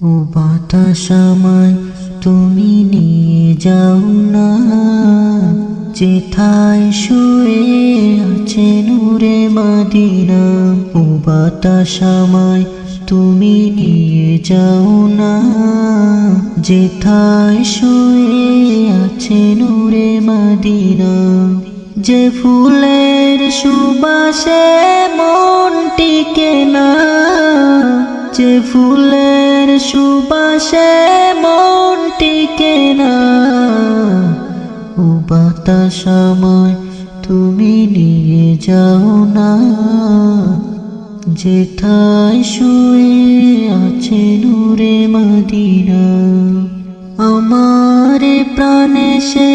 ও বাতাস তুমি নিয়ে যাও না। যেথায় শুয়ে আছে নূরে মাদিনা, ও বাতাস আমায় তুমি নিয়ে যাও না। যেথায় শুয়ে আছে নূরে মাদিনা, যে ফুলের সুবাসে মন টিকে না। যে ফুলের সুবাসে মন টিকে না, ও তুমি নিয়ে যাও না। যেথায় শুয়ে আছে নূরে মদিনা, আমার প্রাণে সে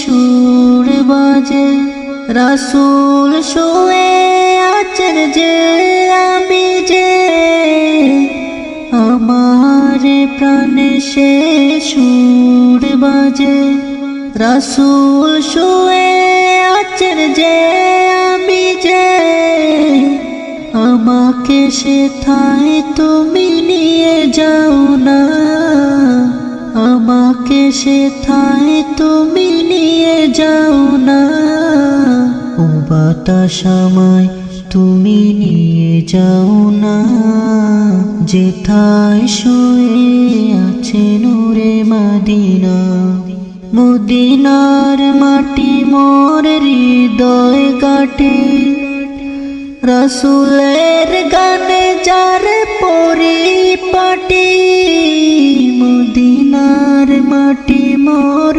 সুর বাজে। রাসুল শুয়ে আছেন যে প্রাণে সে সুর বাজে। রাসুল শুয়ে আছেন যে আমি যে। আমাকে সে থায় তুমি নিয়ে যাও না। আমাকে সে থায় তুমি নিয়ে যাও না। ও বাতাস তুমি নিয়ে যাও না, যেথায় শুয়ে আছে নূরে মাদিনা। মদিনার মাটি মোর হৃদয় কাটে। রসুলের গানে যার পরিপাটি, মদিনার মাটি মোর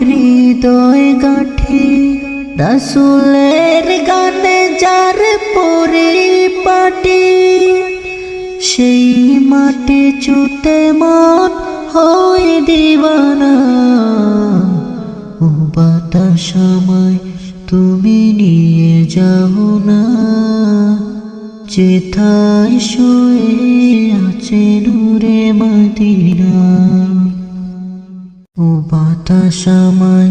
হৃদয় গাঠে রসুলের গানে যার পরিপাটি সেই মাটি ছুটে মন হয় দিবানা। ও বাতাস আমায় তুমি নিয়ে যাও না চেথায় শুয়ে আছে নূরে মদিনা। ও বাতাস আমায়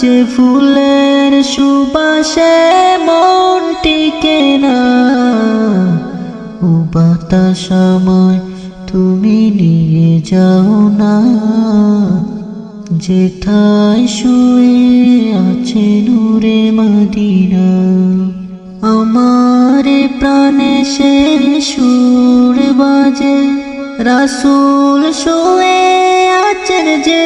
যে ফুলের সুবাসে মন টিকে না, ও তুমি নিয়ে যাও না। যেথায় শুয়ে আছে নূরে মদিনা, আমার প্রাণে সে সুর বাজে। রাসুল শুয়ে আছেন যে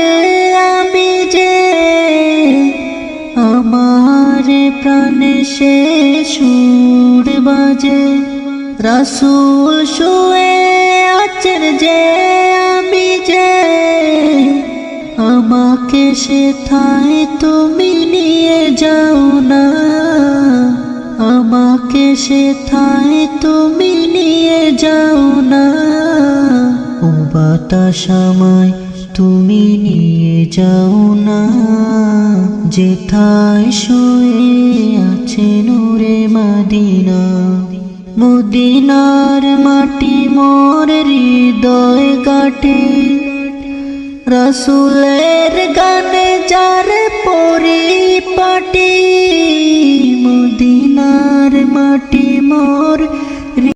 প্রাণে সে সুর বাজে। রাসুল শুয়ে আছেন যে আমি যে। আমাকে সে থায় তুমি নিয়ে যাও না। আমাকে সে থায় তুমি নিয়ে যাও না। ও বাতাস তুমি নিয়ে যাও না। যেথায় শুয়ে আছে নূরে মদিনা মদিনার মাটি মোর হৃদয় কাটে। রসুলের গানে যার